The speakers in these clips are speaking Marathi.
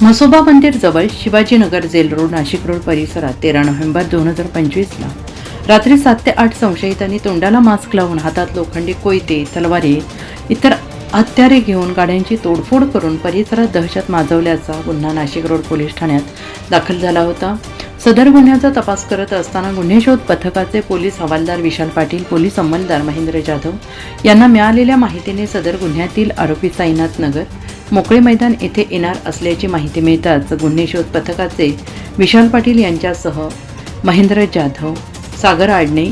म्हसोबा मंदिर जवळ Shivajinagar jail road Nashik road परिसरात तेरा नोव्हेंबर दोन हजार पंचवीसला. रात्री सात ते आठ संशयितांनी तोंडाला मास्क लावून हातात लोखंडी कोयते तलवारी इतर हत्यारे घेऊन गाड्यांची तोडफोड करून परिसरात दहशत माजवल्याचा गुन्हा नाशिक रोड पोलीस ठाण्यात दाखल झाला होता. सदर गुन्ह्याचा तपास करत असताना गुन्हे शोध पथकाचे पोलीस हवालदार विशाल पाटील पोलीस अंमलदार महेंद्र जाधव यांना मिळालेल्या माहितीने सदर गुन्ह्यातील आरोपी साईनाथ नगर मोकळे मैदान येथे येणार असल्याची माहिती मिळताच गुन्हे शोध पथकाचे विशाल पाटील यांच्यासह महेंद्र जाधव सागर आडणे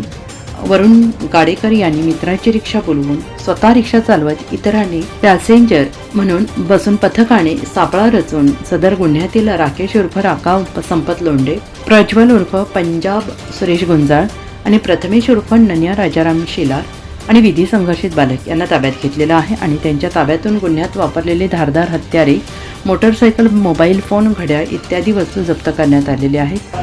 वरुण गाडेकर यांनी मित्राची रिक्षा बोलवून स्वतः रिक्षा चालवत इतरांनी पॅसेंजर म्हणून बसून पथकाने सापळा रचून सदर गुन्ह्यातील राकेश उर्फ राका संपत लोंडे प्रज्वल उर्फ पंजाब सुरेश गुंजाळ आणि प्रथमेश उर्फ नन्या राजाराम शिलार आणि विधी संघर्षित बालक यांना ताब्यात घेतलेलं आहे आणि त्यांच्या ताब्यातून गुन्ह्यात वापरलेले धारदार हत्यारे मोटरसायकल मोबाईल फोन घड्याळ इत्यादी वस्तू जप्त करण्यात आलेल्या आहेत.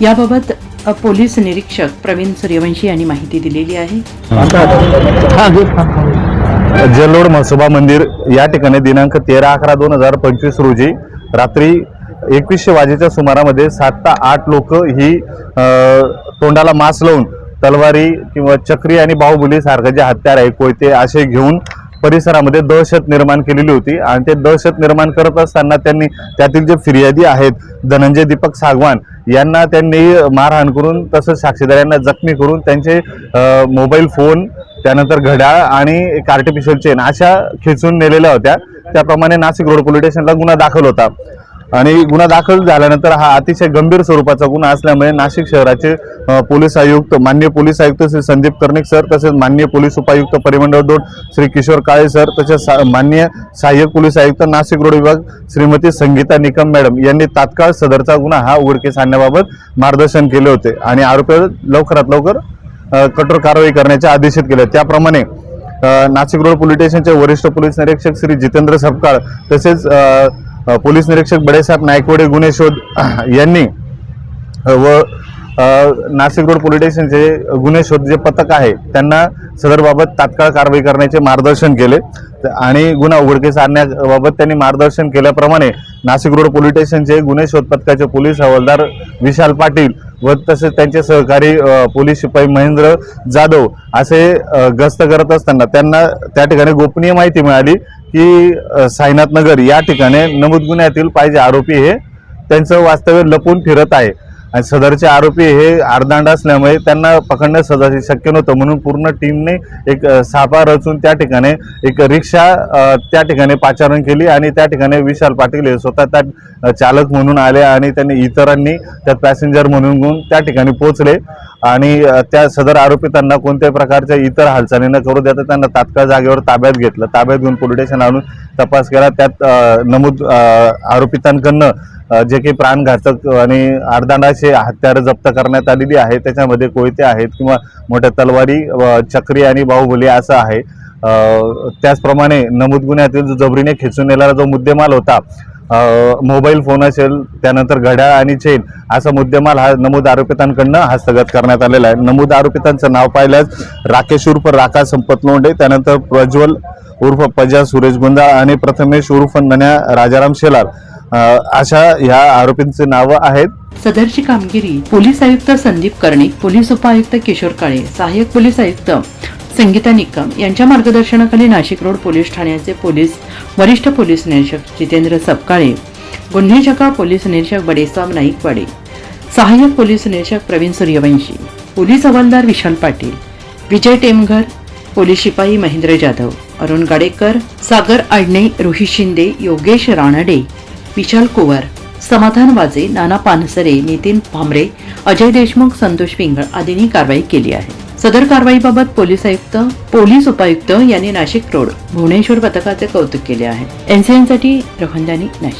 याबाबत पोलीस निरीक्षक प्रवीण सूर्यवंशी यांनी माहिती दिलेली आहे. जलोड म्हसोबा मंदिर या ठिकाणी दिनांक तेरा अकरा दोन हजार पंचवीस रोजी रात्री एकवीसशे वाजेच्या सुमारामध्ये सात ते आठ लोक ही तोंडाला मास्क लावून तलवारी किंवा चक्री आणि बाहुबली सारखं जे हत्यार आहे कोयते असे घेऊन परिसरामध्ये दहशत निर्माण केलेली होती आणि ते दहशत निर्माण करत असताना त्यांनी त्यातील जे फिर्यादी आहेत धनंजय दीपक सागवान यांना त्यांनी मारहाण करून तसंच साक्षीदारांना जखमी करून त्यांचे मोबाईल फोन त्यानंतर घड्याळ आणि एक आर्टिफिशियल चेन अशा खेचून नेलेल्या होत्या. त्याप्रमाणे नाशिक रोड पोलीस स्टेशनला गुन्हा दाखल होता. आणि गुन्हा दाखल झाल्यानंतर हा अतिशय गंभीर स्वरूपाचा गुन्हा असल्यामुळे नाशिक शहराचे पोलीस आयुक्त माननीय पोलीस आयुक्त श्री संदीप कर्णिक सर तसेच माननीय पोलीस उपायुक्त परिमंडळ दोन श्री किशोर काळे सर तसेच सा- माननीय सहाय्यक पोलीस आयुक्त नाशिक रोड विभाग श्रीमती संगीता निकम मॅडम यांनी तात्काळ सदरचा गुन्हा हा उघडकीस आणण्याबाबत मार्गदर्शन केले होते आणि आरोपीवर लवकरात लवकर कठोर कारवाई करण्याचे आदेशित केले. त्याप्रमाणे नाशिक रोड पोलीस स्टेशनचे वरिष्ठ पोलीस निरीक्षक श्री जितेंद्र सपकाळ तसेच पोलीस निरीक्षक बडेसाहेब नायकवडे गुन्हे शोध यांनी व नाशिक रोड पोलीस स्टेशनचे गुन्हे शोध जे पथक आहे त्यांना सदरबाबत तात्काळ कारवाई करण्याचे मार्गदर्शन केले. आणि गुन्हा उघडकीस आणण्याबाबत त्यांनी मार्गदर्शन केल्याप्रमाणे नाशिक रोड पोलीस स्टेशनचे गुन्हे शोध पथकाचे पोलीस हवालदार विशाल पाटील व तसेच त्यांचे सहकारी पोलीस शिपाई महेंद्र जाधव असे गस्त करत असताना त्यांना त्या ठिकाणी गोपनीय माहिती मिळाली. की साईनाथ नगर या ठिकाणी नमूद गुन्ह्यातील पाहिजे आरोपी हे त्यांचं वास्तव्य लपून फिरत आहे. आणि सदरचे आरोपी हे अर्धांड असल्यामुळे त्यांना पकडणं सहजासहजी शक्य नव्हतं. म्हणून पूर्ण टीमने एक सापा रचून त्या ठिकाणी एक रिक्षा त्या ठिकाणी पाचारण केली आणि त्या ठिकाणी विशाल पाटील हे स्वतः त्या चालक म्हणून आले आणि त्यांनी इतरांनी त्यात पॅसेंजर म्हणून घेऊन त्या ठिकाणी पोहोचले. आणि त्या सदर आरोपितांना कोणत्याही प्रकारच्या इतर हालचाली न करू देता त्यांना तात्काळ जागेवर ताब्यात घेतलं. ताब्यात घेऊन पोलीस स्टेशन आणून तपास केला. त्यात नमूद आरोपितांकडनं जे काही प्राणघातक आणि अर्धांडाचे हत्यारं जप्त करण्यात आलेली आहे त्याच्यामध्ये कोयते आहेत किंवा मोठ्या तलवारी व चक्री आणि बाहुबली असं आहे. त्याचप्रमाणे नमूद गुन्ह्यातील जो जबरीने खेचून नेलेला जो मुद्देमाल होता मोबाईल फोन असेल त्यानंतर घड्याळ आणि चेन असा मुद्देमाल हा नमूद आरोपितांकडनं हस्तगत करण्यात आलेला आहे. नमूद आरोपितांचं नाव पाहिल्यास राकेश उर्फ राका संपत लोंढे त्यानंतर प्रज्वल उर्फ पजा सुरेश गुंदा आणि प्रथमेश उर्फ नन्या राजाराम शेलार. अशा ह्या आरोपींचे नाव आहेत. सदरची कामगिरी पोलीस आयुक्त संदीप कर्णिक पोलीस उपायुक्त किशोर काळे सहाय्यक पोलीस आयुक्त संगीता निकम यांच्या मार्गदर्शनाखाली नाशिक रोड पोलीस ठाण्याचे पोलीस वरिष्ठ पोलीस निरीक्षक जितेंद्र सपकाळे गुन्हे शाखा पोलीस निरीक्षक बडेसाब नाईकवाडे सहाय्यक पोलीस निरीक्षक प्रवीण सूर्यवंशी पोलीस हवालदार विशाल पाटील विजय टेमघर पोलीस शिपाई महेंद्र जाधव अरुण गाडेकर सागर आडणे रोहित शिंदे योगेश रानडे विशाल कुवर समाधान वाजे नाना पानसरे नितीन भांबरे अजय देशमुख संतोष पिंगळ आदींनी कारवाई केली आहे. सदर कारवाईबाबत पोलीस आयुक्त पोलीस उपायुक्त यांनी नाशिक रोड भुवनेश्वर पथकाचे कौतुक केले आहे. एनसीएनसाठी रोहनदानी नाशिक.